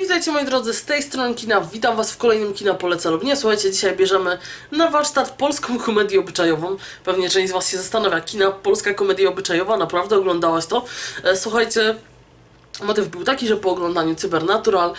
Witajcie moi drodzy, z tej strony kina, witam was w kolejnym kina poleca lub nie. Słuchajcie, dzisiaj bierzemy na warsztat polską komedię obyczajową. Pewnie część z was się zastanawia, kina, polska komedia obyczajowa, naprawdę oglądałaś to? E, Słuchajcie, motyw był taki, że po oglądaniu Cybernatural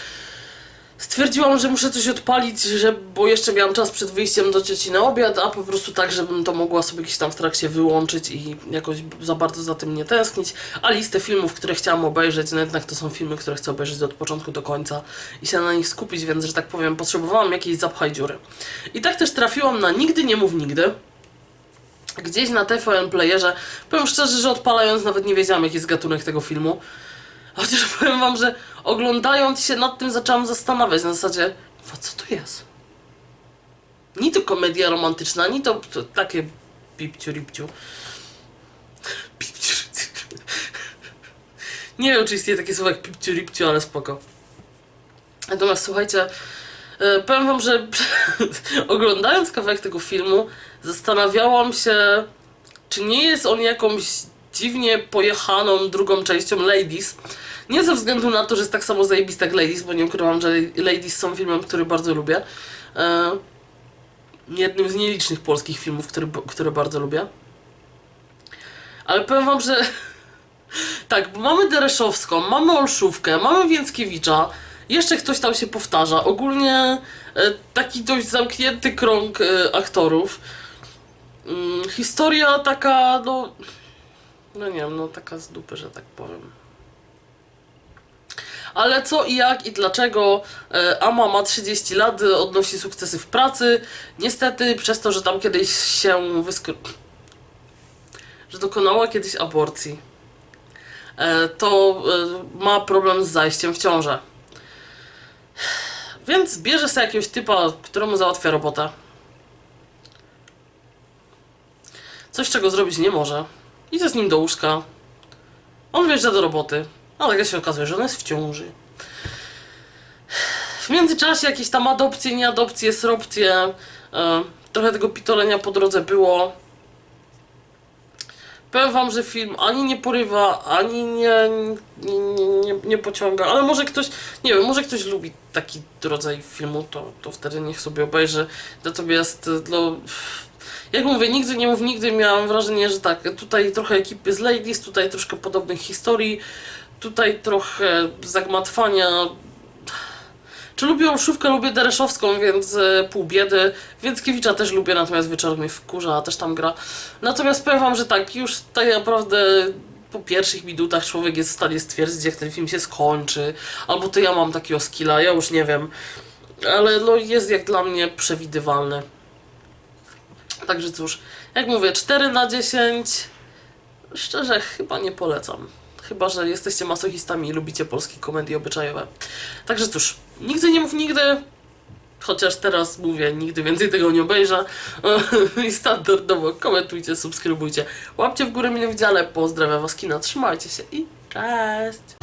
stwierdziłam, że muszę coś odpalić, że, bo jeszcze miałam czas przed wyjściem do cioci na obiad, a po prostu tak, żebym to mogła sobie gdzieś tam w trakcie wyłączyć i jakoś za bardzo za tym nie tęsknić. A listę filmów, które chciałam obejrzeć, no jednak to są filmy, które chcę obejrzeć od początku do końca i się na nich skupić, więc, że tak powiem, potrzebowałam jakiejś zapchaj dziury. I tak też trafiłam na Nigdy nie mów nigdy. Gdzieś na TVN Playerze. Powiem szczerze, że odpalając nawet nie wiedziałam, jaki jest gatunek tego filmu. Chociaż powiem wam, że oglądając się nad tym zaczęłam zastanawiać na zasadzie, a co to jest? Ni to komedia romantyczna, ni to, to takie pipciu ripciu. Pipciu. Nie wiem, czy istnieje takie słowo jak pipciu ripciu, ale spoko. Natomiast słuchajcie, e, powiem wam, że oglądając kawałek tego filmu, zastanawiałam się, czy nie jest on jakąś dziwnie pojechaną drugą częścią Ladies. Nie ze względu na to, że jest tak samo zajebista jak Ladies, bo nie ukrywam, że Ladies są filmem, który bardzo lubię. E, jednym z nielicznych polskich filmów, który, które bardzo lubię. Ale powiem wam, że tak, bo mamy Dereszowską, mamy Olszówkę, mamy Więckiewicza, jeszcze ktoś tam się powtarza. Ogólnie e, taki dość zamknięty krąg e, aktorów. Mm, historia taka, no... No nie wiem, no taka z dupy, że tak powiem. Ale co i jak i dlaczego e, Ama ma 30 lat, odnosi sukcesy w pracy. Niestety przez to, że tam kiedyś się wyskr... że dokonała kiedyś aborcji, e, to e, ma problem z zajściem w ciążę. Więc bierze sobie jakiegoś typa, któremu załatwia robotę. Coś, czego zrobić nie może. Idzie z nim do łóżka. On wjeżdża do roboty. A nagle się okazuje, że ona jest w ciąży. W międzyczasie jakieś tam adopcje, nieadopcje, sropcje. E, trochę tego pitolenia po drodze było. Powiem wam, że film ani nie porywa, ani nie, nie, nie, nie, pociąga, ale może ktoś, nie wiem, może ktoś lubi taki rodzaj filmu, to, to wtedy niech sobie obejrzy. Natomiast no, jak mówię, nigdy nie mów nigdy, miałam wrażenie, że tak, tutaj trochę ekipy z Ladies, tutaj troszkę podobnych historii, tutaj trochę zagmatwania. Czy lubię Olszówkę, lubię Dereszowską, więc e, pół biedy. Więckiewicza też lubię, natomiast wieczorem mnie wkurza, też tam gra. Natomiast powiem wam, że tak, już tak naprawdę po pierwszych minutach człowiek jest w stanie stwierdzić, jak ten film się skończy. Albo to ja mam takiego skilla, ja już nie wiem. Ale no jest jak dla mnie przewidywalny. Także cóż, jak mówię, 4 na 10. Szczerze, chyba nie polecam. Chyba, że jesteście masochistami i lubicie polskie komedie obyczajowe. Także cóż, nigdy nie mów nigdy. Chociaż teraz mówię, nigdy więcej tego nie obejrzę. I standardowo komentujcie, subskrybujcie. Łapcie w górę mile widziane. Pozdrawiam was kina, trzymajcie się i cześć!